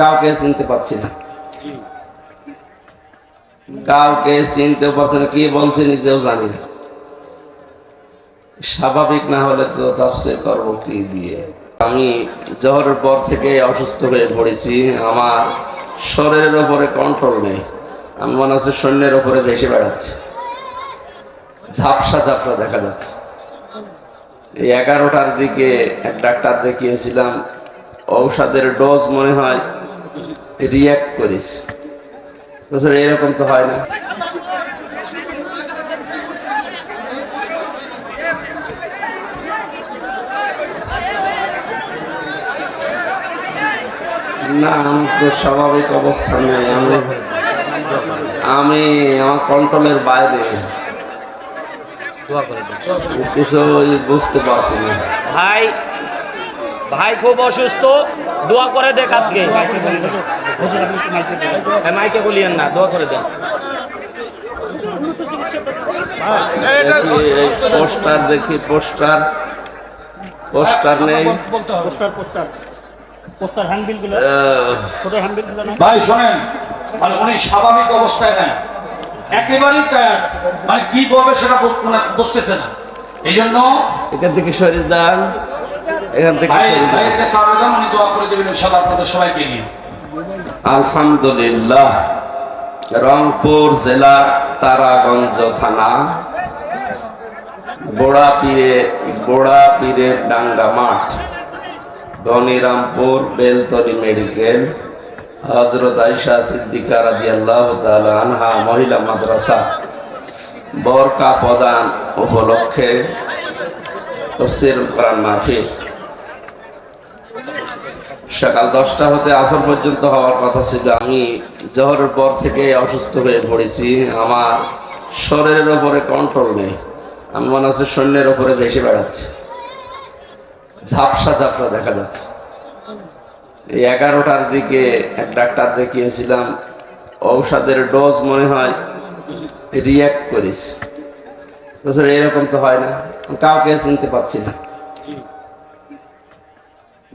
কাউকে চিনতে পারছি না। কাউকে চিনতে পারছি না, কি বলছে নিজেও জানি স্বাভাবিক না হলে তো তাপসে করব কি দিয়ে? আমি জহরের পর থেকে অসুস্থ হয়ে পড়েছি, আমার শরীরের ওপরে কন্ট্রোল নেই। আমি মনে হচ্ছে সৈন্যের ওপরে ভেসে বেড়াচ্ছে। ঝাপসা ঝাপসা দেখা যাচ্ছে। এই এগারোটার দিকে এক ডাক্তার দেখিয়েছিলাম, ঔষধের ডোজ মনে হয় রিয়াক্ট করেছে এরকম তো হয় না। না আমি তো স্বাভাবিক অবস্থা নেই। আমি আমি আমার কন্ট্রোলের বাইরে। কিছু বুঝতে পারছি না। ভাই ভাই খুব অসুস্থ। দোয়া করে দেখ আজকে। হ্যাঁ, মাইকে বলিয়েন না দোয়া করে দেন। পোস্টার দেখি পোস্টার। পোস্টার নেই। Poster poster. পোস্টার হ্যান্ডবিলগুলো আহ, ছোট হ্যান্ডবিলগুলো ভাই শোনেন। মানে উনি স্বাভাবিক অবস্থায় নেন। একেবারেই টায়ার্ড মানে কি বলবে সেটা মানে বুঝতেছে না। এই জন্য এখান থেকে শরীর দান এখান থেকে আলহামদুলিল্লাহ রংপুর জেলা তারাগঞ্জ থানা বোড়া পীরে বোড়া পীরের ডাঙ্গা মাঠ ধনিরামপুর বেলতলি মেডিকেল হজরত আইসা সিদ্দিকা রাজি আল্লাহ আনহা মহিলা মাদ্রাসা বরকা প্রদান উপলক্ষে তফসির কোরআন মাহফিল। সকাল দশটা হতে আসর পর্যন্ত হওয়ার কথা ছিল। আমি জহরের পর থেকে অসুস্থ হয়ে পড়েছি। আমার শরীরের ওপরে কন্ট্রোল নেই। আমি মনে হচ্ছে সৈন্যের ওপরে ভেসে বেড়াচ্ছি। ঝাপসা ঝাপসা দেখা যাচ্ছে। এই এগারোটার দিকে এক ডাক্তার দেখিয়েছিলাম, ঔষধের ডোজ মনে হয় রিয়াক্ট করেছে। এরকম তো হয় না। কাউকে চিনতে পারছি না।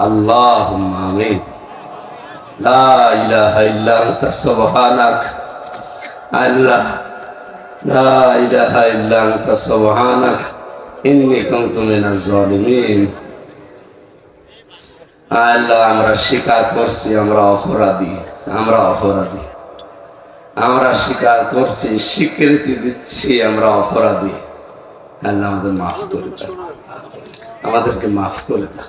اللهم آمين لا إله إلا أنت سبحانك الله لا إله إلا أنت سبحانك إني كنت من الظالمين আল্লাহ আমরা স্বীকার করছি আমরা অপরাধী আমরা অপরাধী আমরা স্বীকার করছি স্বীকৃতি দিচ্ছি আমরা অপরাধী আল্লাহ আমাদের মাফ করে দাও আমাদেরকে মাফ করে দাও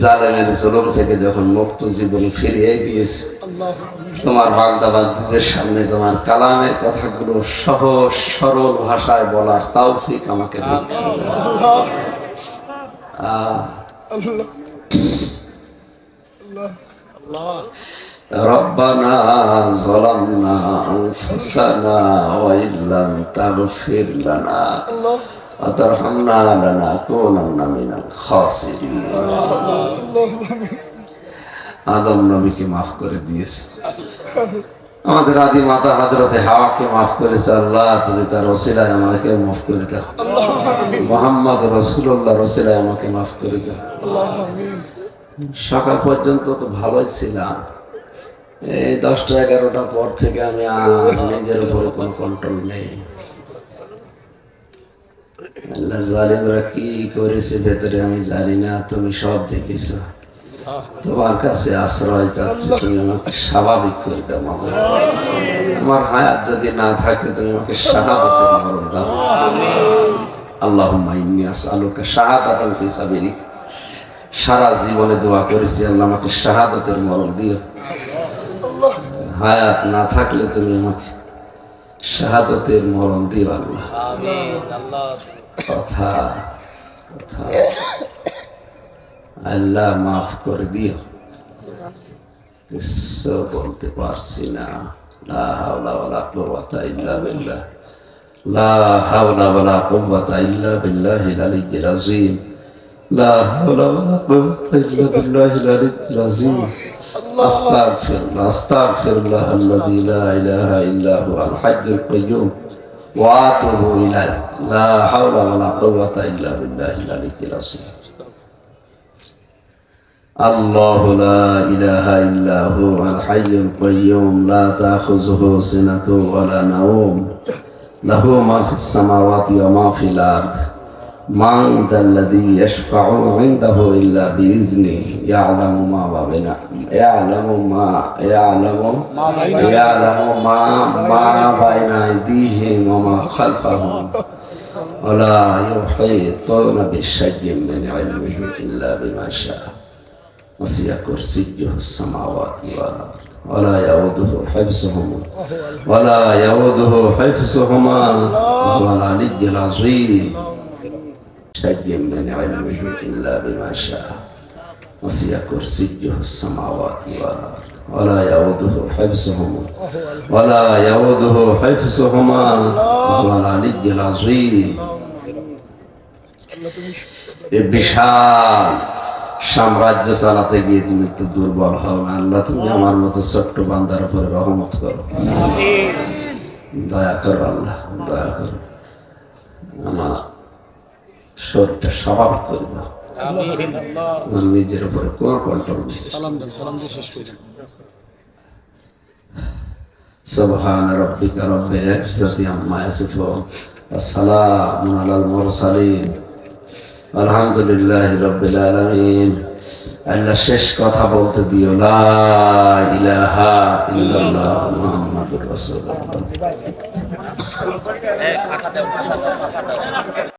জালেমের জুলুম থেকে যখন মুক্ত জীবন ফিরিয়ে দিয়েছে তোমার বাগদাবাদীদের সামনে তোমার কালামের কথাগুলো সহজ সরল ভাষায় বলার তৌফিক আমাকে দাও। আহ। ربنا ظلمنا أنفسنا وإن لم تغفر لنا وترحمنا لنكونن من الخاسرين আদম নবীকে মাফ করে দিয়েছে আমাদের আদি মাতা হজরতে হাওয়াকে মাফ করেছে আল্লাহ তুমি তার রসিলায় আমাকে মাফ করে দাও মোহাম্মদ রসুল্লাহ রসিলায় আমাকে মাফ করে দাও সকাল পর্যন্ত তো ভালোই ছিলাম এই দশটা এগারোটার পর থেকে আমি আর নিজের উপরে কোনো কন্ট্রোল নেই আল্লাহ জালিমরা কি করেছে ভেতরে আমি জানি না, তুমি সব দেখেছ। তোমার কাছে আশ্রয় চাচ্ছি, তুমি আমাকে স্বাভাবিক করে দাও মামা আমার হায়াত যদি না থাকে, তুমি আমাকে শাহাদাতের মরণ দাও আল্লাহ ইন্নি আসআলুকা শাহাদাতান ফি সাবিলিক। সারা জীবনে দোয়া করেছি, আল্লাহ আমাকে শাহাদাতের মরণ দিও। হায়াত না থাকলে তুমি আমাকে শাহাদতের মরণ দিও আল্লাহ। কথা কথা। আল্লাহ মাফ করে দিও। কিছু বলতে পারছি না। লা হাওলা ওয়ালা কুওয়াতা ইল্লা বিল্লাহ। লা হাওলা ওয়ালা কুওয়াতা ইল্লা বিল্লাহিল আলিয়্যিল আযীম। لا حول ولا قوة إلا بالله العلي العظيم. أستغفر الله أستغفر الله الذي لا إله إلا هو الحي القيوم وأتوب إليه. لا حول ولا قوة إلا بالله العلي العظيم. الله لا إله إلا هو الحي القيوم لا تأخذه سنة ولا نوم. له ما في السماوات وما في الأرض. من ذا الذي يشفع عنده إلا بإذنه. يعلم ما بين يعلم ما يعلم. يعلم ما ما بين أيديهم وما خلفهم. ولا يحيطون بشيء من علمه إلا بما شاء. وسع كرسيه السماوات والأرض. ولا يؤوده حفظهما. ولا يؤوده حفظهما. وهو العلي العظيم. شيء من علمه إلا بما شاء وسع كرسيه السماوات والأرض ولا يؤوده حفظهما ولا يؤوده حفظهما وهو العلي العظيم এ বিশাল সাম্রাজ্য চালাতে গিয়ে তুমি একটু দুর্বল হও না আল্লাহ তুমি আমার মতো ছোট্ট বান্দার উপরে রহমত করো দয়া করো আল্লাহ দয়া করো আমার শরীরটা স্বাভাবিক করে দাও আমিন আল্লাহ আমার নিজের উপরে কোনো কন্ট্রোল নেই سبحان ربك رب العزة عما يصفون وسلام على المرسلين الحمد لله رب العالمين আল্লাহ শেষ কথা বলতে দিও লা ইলাহা ইল্লাল্লাহ মুহাম্মাদুর রাসূলুল্লাহ এক আকাতে